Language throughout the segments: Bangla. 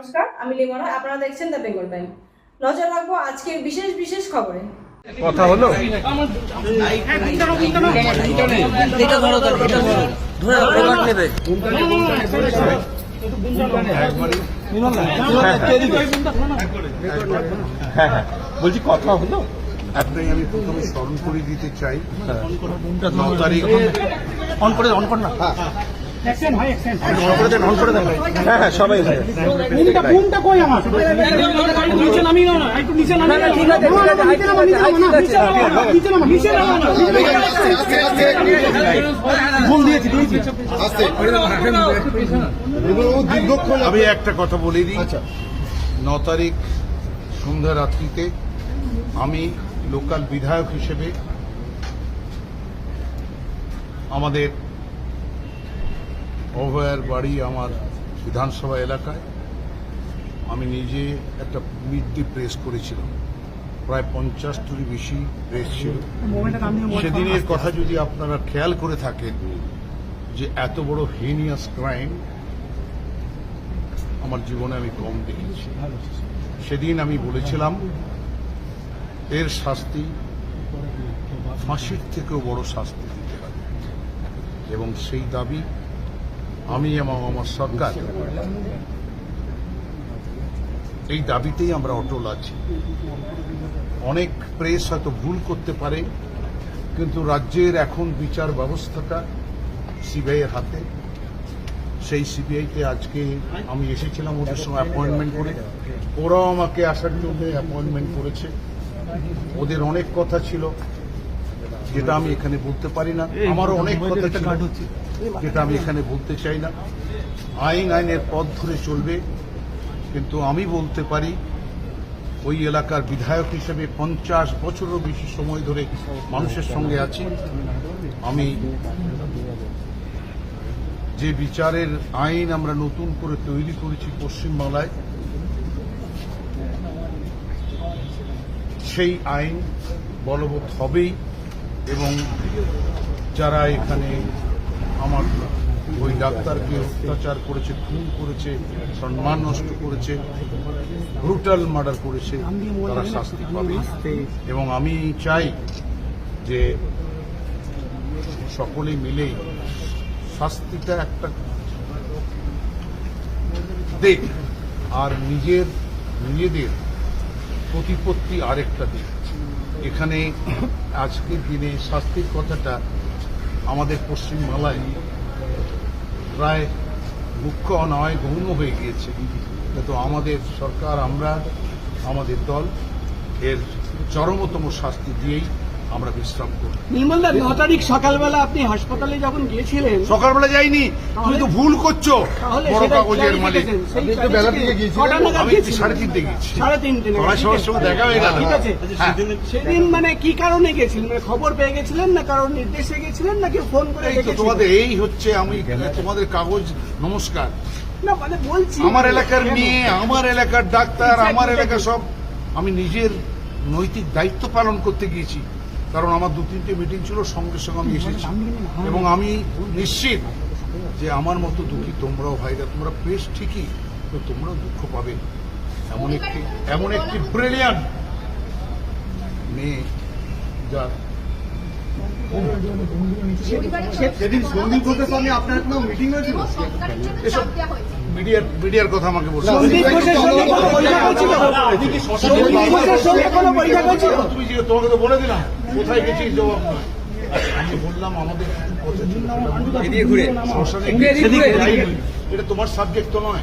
নমস্কার আমি লিমনা আপনারা দেখছেন দ্য বেঙ্গল টাইম নজর রাখব আজকের বিশেষ বিশেষ খবরে। কথা হলো? হ্যাঁ হ্যাঁ। বলছি কথা হলো? একটাই আমি প্রথমে স্মরণ করে দিতে চাই। ন তারিখ অন করে অন কর না। করে দেন হ্যাঁ হ্যাঁ সবাই এখানে। আমি একটা কথা বলে দিই। ন তারিখ সন্ধ্যা রাত্রিতে আমি লোকাল বিধায়ক হিসেবে আমাদের অভয়ার বাড়ি আমার বিধানসভা এলাকায়। আমি নিজে একটা মিড প্রেস করেছিলাম। প্রায় পঞ্চাশটিরই বেশি প্রেস ছিল। সেদিনের কথা যদি আপনারা খেয়াল করে থাকেন যে এত বড় হেনিয়াস ক্রাইম আমার জীবনে আমি কম দেখেছি। সেদিন আমি বলেছিলাম, এর শাস্তি ফাঁসির থেকেও বড় শাস্তি দিতে হবে। এবং সেই দাবি আমি এবং আমার সরকার এই দাবিতেই আমরা অটল আছি। অনেক প্রেস হয়তো ভুল করতে পারে, কিন্তু রাজ্যের এখন বিচার ব্যবস্থাটা সিবিআইয়ের হাতে। সেই সিবিআইতে আজকে আমি এসেছিলাম ওদের সঙ্গে অ্যাপয়েন্টমেন্ট করে। ওরাও আমাকে আসার জন্য অ্যাপয়েন্টমেন্ট করেছে। ওদের অনেক কথা ছিল। যেটা আমি এখানে বলতে পারি না। আমারও অনেক কথা ছিল যেটা আমি এখানে বলতে চাই না। আইন আইনের পথ ধরে চলবে কিন্তু আমি বলতে পারি ওই এলাকার বিধায়ক হিসেবে পঞ্চাশ বছরও বেশি সময় ধরে মানুষের সঙ্গে আছি। আমি যে বিচারের আইন আমরা নতুন করে তৈরি করেছি পশ্চিমবাংলায় সেই আইন বলবৎ হবেই। এবং যারা এখানে আমার ওই ডাক্তারকে অত্যাচার করেছে, খুন করেছে, সম্মান নষ্ট করেছে ব্রুটাল মার্ডার করেছে, তারা শাস্তি পাবে। এবং আমি চাই যে সকলে মিলে শাস্তিটা একটা দিক আর নিজের, নিজেদের প্রতিপত্তি আরেকটা দিক এখানে আজকের দিনে শাস্তির কথাটা আমাদের পশ্চিমবাংলায় প্রায় মুখ্য নয় গৌণ হয়ে গিয়েছে। কিন্তু আমাদের সরকার, আমরা, আমাদের দল, এর চরমতম শাস্তি দিয়েই আমরা বিশ্রাম করি নির্মলদা ন তারিখ সকালবেলা আপনি হাসপাতালে যখন গিয়েছিলেন সকালবেলা যাইনি তুমি তো ভুল করছ। বড় কাগজের মালিক। আপনি তো বেলা থেকে আমি সাড়ে তিনটে গিয়েছি সাড়ে তিনটে সবার সঙ্গে দেখা হয়ে গেল। ঠিক আছে। হ্যাঁ। সেদিন মানে কি কারণে গেছিলেন মানে খবর পেয়ে গেছিলেন না কারোর নির্দেশে গেছিলেন নাকি ফোন করে তোমাদের এই হচ্ছে আমি তোমাদের কাগজ নমস্কার। না মানে বলছি আমার এলাকার? মেয়ে আমার এলাকার ডাক্তার আমার এলাকার সব আমি নিজের নৈতিক দায়িত্ব পালন করতে গিয়েছি। কারণ আমার দু তিনটে মিটিং ছিল, সঙ্গে সঙ্গে আমি এসেছি। এবং আমি নিশ্চিত যে আমার মতো দুঃখী তোমরাও ভাইরা, তোমরা বেশ ঠিকই, তো তোমরাও দুঃখ পাবে। এমন একটি এমন একটি ব্রিলিয়ান্ট মেয়ে যার সেদিন সন্দীপ ঘোষের সঙ্গে আপনার কোনো মিটিং হয়েছিল? এসব মিডিয়ার মিডিয়ার কথা আমাকে বলছো। সন্দীপ ঘোষের সঙ্গে কোনো বৈঠক হয়েছিল? সন্দীপ ঘোষের সঙ্গে কোনো বৈঠক হয়েছিল? তুমি যে তোমাকে তো বলে দিলাম কোথায় গেছি জবাব নয়। আমি বললাম আমাদের কিছু কথা ছিল। এটা তোমার সাবজেক্ট তো নয়।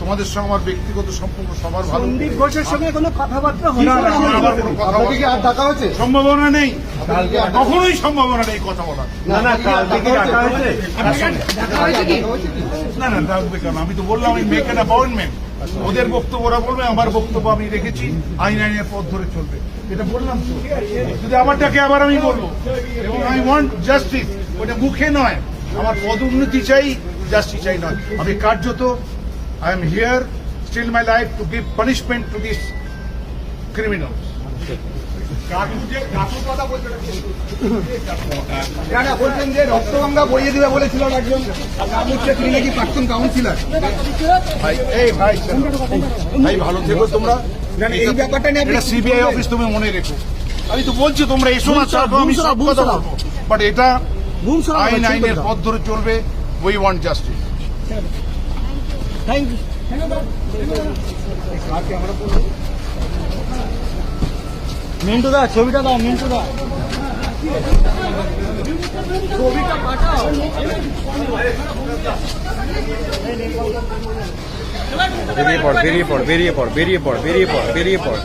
তোমাদের সঙ্গে আমার ব্যক্তিগত সম্পর্ক সবার ভালো সন্দীপ ঘোষের সঙ্গে কোনো কথাবার্তা না, না, হয়েছিল কোনো কথা আপনাকে কি আর ডাকা হয়েছে? সম্ভাবনা নেই। কখনোই সম্ভাবনা নেই কথা বলার। না না কালকে কি ডাকা হয়েছে? না না থাকবে কেন? আমি তো বললাম আমি মেক অ্যান অ্যাপয়েন্টমেন্ট ওদের বক্তব্য ওরা বলবে আমার বক্তব্য আমি রেখেছি আইন আইনের পথ ধরে চলবে। এটা বললাম তো। যদি আমারটাকে আবার আমি বলব এবং আই ওয়ান্ট জাস্টিস ওটা মুখে নয়। আমার পদোন্নতি চাই জাস্টিস চাই নয়। আমি কার্যত I am here still my life to give punishment to this criminal বলছেন যে রক্তগঙ্গা বইয়ে দিবে বলেছিল একজন তিনি নাকি প্রাক্তন কাউন্সিলর ভাই এই ভাই ভাই ভালো থেকো তোমরা। এই ব্যাপারটা নিয়ে আপনি সিবিআই অফিস তুমি মনে রেখো। আমি তো বলছি তোমরা এসো না আমি সব কথা বলব। বাট এটা আইন আইনের পথ ধরে চলবে we want justice thank you Mintu da ছবিটা দাও মিন্টু দা বেরিয়ে পড় বেরিয়ে পড় বেরিয়ে পড় বেরিয়ে পড় বেরিয়ে পড় বেরিয়ে পড়।